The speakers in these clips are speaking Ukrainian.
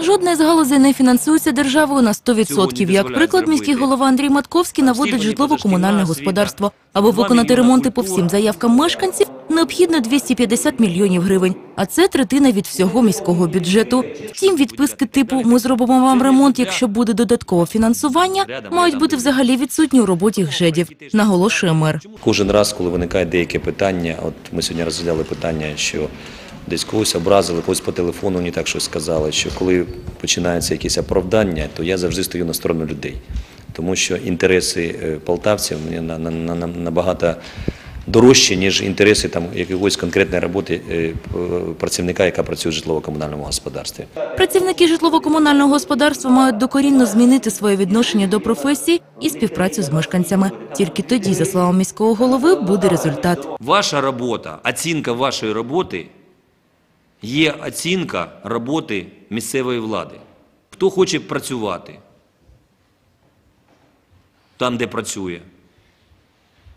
Жодна з галузей не фінансується державою на 100%. Як приклад, міський голова Андрій Матковський наводить житлово-комунальне господарство. Аби виконати ремонти по всім заявкам мешканців, необхідно 250 мільйонів гривень, а це третина від всього міського бюджету. Втім, відписки типу «Ми зробимо вам ремонт, якщо буде додаткове фінансування», мають бути взагалі відсутні у роботі ГЖЕДів, наголошує мер. Кожен раз, коли виникає деяке питання, от ми сьогодні розглядали питання, що десь когось образили, когось по телефону не так щось сказали, що коли починаються якісь оправдання, то я завжди стою на сторону людей. Тому що інтереси е, полтавців мені на- на- на- на- набагато дорожчі, ніж інтереси там якоїсь конкретної роботи е, працівника, яка працює в житлово-комунальному господарстві. Працівники житлово-комунального господарства мають докорінно змінити своє відношення до професії і співпрацю з мешканцями. Тільки тоді, за словами міського голови, буде результат. Ваша робота, оцінка вашої роботи є оцінка роботи місцевої влади. Хто хоче працювати там, де працює,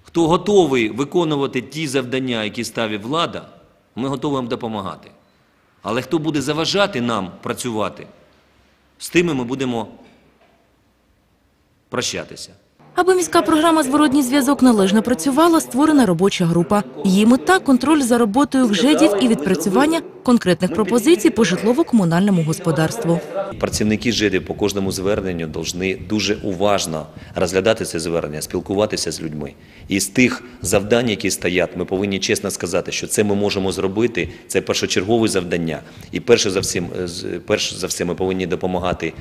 хто готовий виконувати ті завдання, які ставить влада, ми готові вам допомагати. Але хто буде заважати нам працювати, з тими ми будемо прощатися. Аби міська програма «Зворотній зв'язок» належно працювала, створена робоча група. Її мета – контроль за роботою ГЖЕДів і відпрацювання конкретних пропозицій по житлово-комунальному господарству. Працівники ЖЕДів по кожному зверненню повинні дуже уважно розглядати це звернення, спілкуватися з людьми. І з тих завдань, які стоять, ми повинні чесно сказати, що це ми можемо зробити. Це першочергове завдання. І перше за всім, е, перш за все, ми повинні допомагати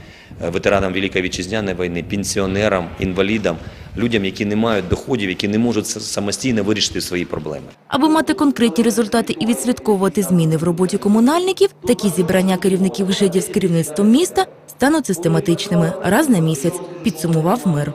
е, ветеранам Великої Вітчизняної війни, пенсіонерам, інвалідам, людям, які не мають доходів, які не можуть самостійно вирішити свої проблеми. Аби мати конкретні результати і відслідковувати зміни в роботі комунальників, такі зібрання керівників ЖЕДів з керівництвом міста стануть систематичними раз на місяць, підсумував мер.